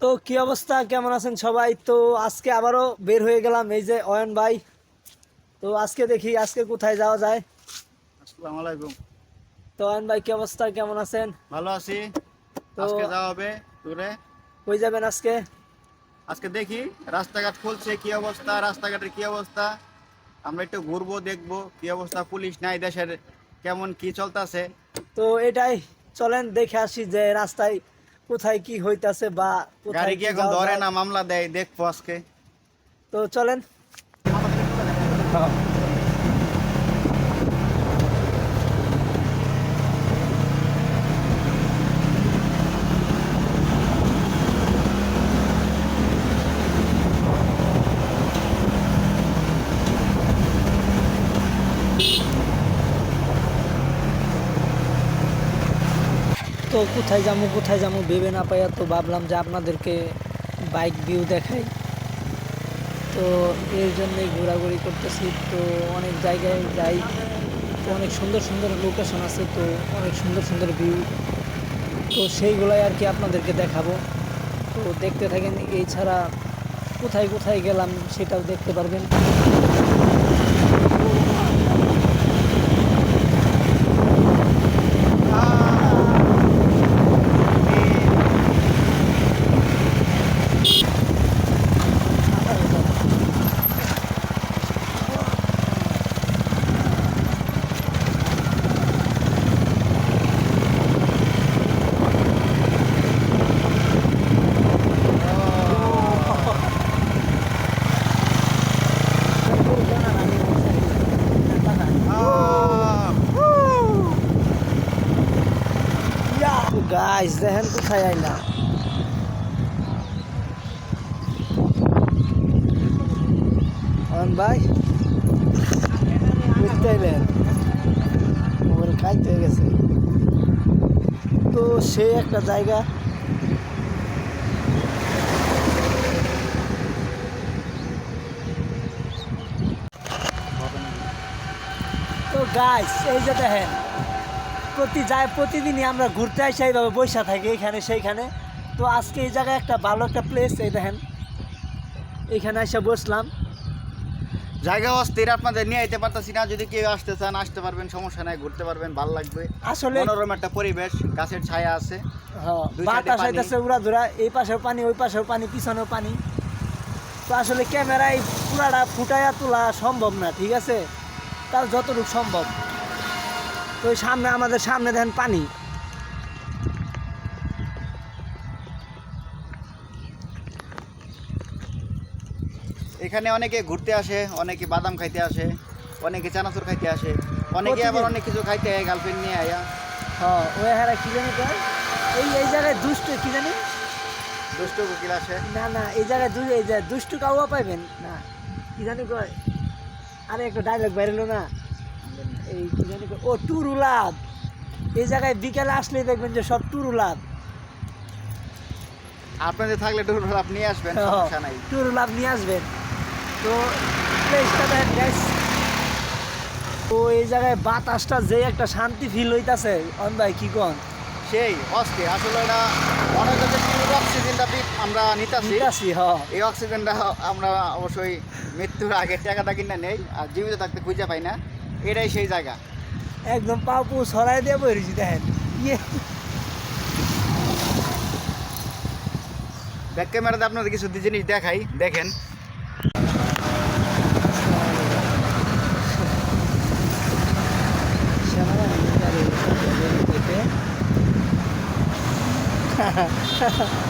তো কি অবস্থা? কেমন আছেন সবাই? তো আজকে আবারও বের হয়ে গেলাম এই যে অয়ন ভাই। তো আজকে দেখি আজকে কোথায় যাওয়া যায়? আসসালামু আলাইকুম। তো অয়ন ভাই কি অবস্থা? কেমন আছেন? ভালো আছি। তো- আজকে যাওয়া হবে ট্যুরে কই যাবেন আজকে? আজকে দেখি রাস্তাঘাট খুলছে কি অবস্থা? রাস্তাঘাটের কি অবস্থা? আমরা একটু ঘুরবো দেখব কি অবস্থা? পুলিশ নাই দেশের কেমন কি চলতেছে? তো এটাই চলেন দেখে আসি যে রাস্তায় কোথায় কি হইতাছে বা কোথায় গাড়ি কি কি এখন ধরে না? মামলা দেয় দেখব আজকে। তো চলেন। তো কোথায় যাব কোথায় যাব ভেবে না পাইয়া তো ভাবলাম যে আপনাদেরকে বাইক ভিউ দেখাই। তো এর জন্যই ঘোরাঘুরি করতেছি। তো অনেক জায়গায় যাই, তো অনেক সুন্দর সুন্দর লোকেশন আছে, তো অনেক সুন্দর সুন্দর ভিউ তো সেইগুলাই আর কি আপনাদেরকে দেখাবো। তো দেখতে থাকেন, এছাড়া কোথায় কোথায় গেলাম সেটাও দেখতে পারবেন। গাইস দেখেন কোথায় আইলাম অন ভাই বুঝতে এলেন মোবাইল খাইতে হয়ে গেছে তো সে একটা জায়গা তো গাইস এই যে দেখেন প্রতি যায় প্রতিদিনই আমরা ঘুরতে আসি এইভাবে বৈশা থাকি এখানে সেইখানে। তো আজকে এই জায়গায় একটা ভালো একটা প্লেস এই দেখেন। এইখানে এসে বসলাম। জায়গা অস্থির আপনাদের নিয়ে যেতে পারতেছি না। যদি কেউ আসতে চান আসতে পারবেন সমস্যা নাই ঘুরতে পারবেন ভালো লাগবে। আসলে মনোরম একটা পরিবেশ গাছের ছায়া আছে। হ্যাঁ, দুই side এ বাতাস হইতেছে উড়া এই পাশেও পানি ওই পাশেও পানি পিছনেও পানি। তো আসলে ক্যামেরায় পুরাটা ফুটাইয়া তোলা সম্ভব না ঠিক আছে? তার যতটুকু সম্ভব। তো সামনে আমাদের সামনে দেখেন পানি। এখানে অনেকে ঘুরতে আসে অনেকে বাদাম খাইতে আসে অনেকে চানাচুর খাইতে আসে অনেকে আবার অনেক কিছু খাইতে হয় গার্লফ্রেন্ড নিয়ে আয়া। হ্যাঁ ওই হারা কি জানি কয় এই এই জায়গায় দুষ্ট কি জানি? দুষ্ট কোকিল আসে। না না এই জায়গায় দু এই যে দুষ্টু কাউয়া পাইবেন। না কি জানি কয়? আরে একটা ডায়লগ বেরোলো না? এই কি জানি ও টুরু লাভ। এই জায়গায় বিকেলে দেখবেন যে সব টুরু লাভ। আপনাদের থাকলে টুর আপনি নিয়ে আসবেন হ্যাঁ। সমস্যা নাই। টুরু নিয়ে আসবেন। তো প্লেসটা দেখেন guys। তো এই জায়গায় বাতাসটা যে একটা শান্তি ফিল হইতাছে অন ভাই কি কন? সেই অস্থির আসলে এটা পিওর অক্সিজেনটা আমরা নিতাছি। এই অক্সিজেনটা আমরা অবশ্যই মৃত্যুর আগে টাকাটা কিনা নেই আর জীবিত থাকতে খুঁজে পাই না। এটাই সেই জায়গা। একদম পাও পু ছড়াই দিয়ে বইরেছি দেখেন। ইয়ে। ব্যাক ক্যামেরাতে আপনাদের কিছু জিনিস দেখাই দেখেন। সামনে দাঁড়িয়ে ওরা